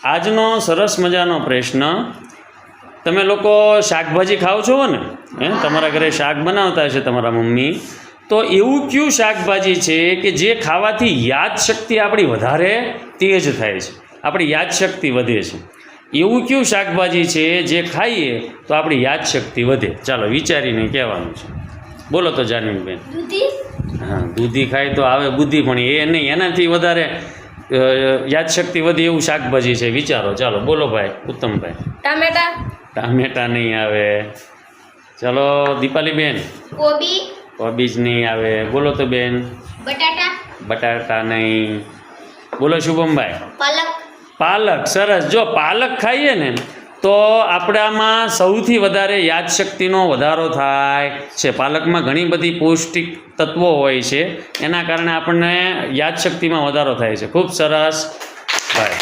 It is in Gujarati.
આજનો સરસ મજાનો પ્રશ્ન તમે લોકો શાકભાજી ખાઓ છો ને? હે તમારા ઘરે શાક બનાવતા હશે તમારા મમ્મી. તો એવું કયું શાકભાજી છે કે જે ખાવાથી યાદશક્તિ આપણી વધારે તેજ થાય છે આપણી યાદશક્તિ વધે છે? એવું કયું શાકભાજી છે જે ખાઈએ તો આપણી યાદશક્તિ વધે? ચાલો વિચારીને કહેવાનું છે. બોલો તો જાનવીબેન. હા દૂધી ખાય તો આવે બુદ્ધિ પણ એ નહીં એનાથી વધારે યાદશક્તિ વધે એવું શાકભાજી છે વિચારો. ચાલો બોલો ભાઈ ઉત્તમભાઈ. ટામેટા. ટામેટા નહીં આવે. ચાલો દીપાલીબેન કોબી. કોબીજ નહીં આવે. બોલો તો બેન. બટાટા. બટાટા નહીં. બોલો શુભમભાઈ. પાલક. પાલક સરસ. જો પાલક ખાઈએ ને તો આપણામાં સૌથી વધારે યાદશક્તિનો વધારો થાય છે. પાલકમાં ઘણી બધી પૌષ્ટિક તત્વો હોય છે. એના કારણે આપણને યાદશક્તિમાં વધારો થાય છે. ખૂબ સરસ. ભાઈ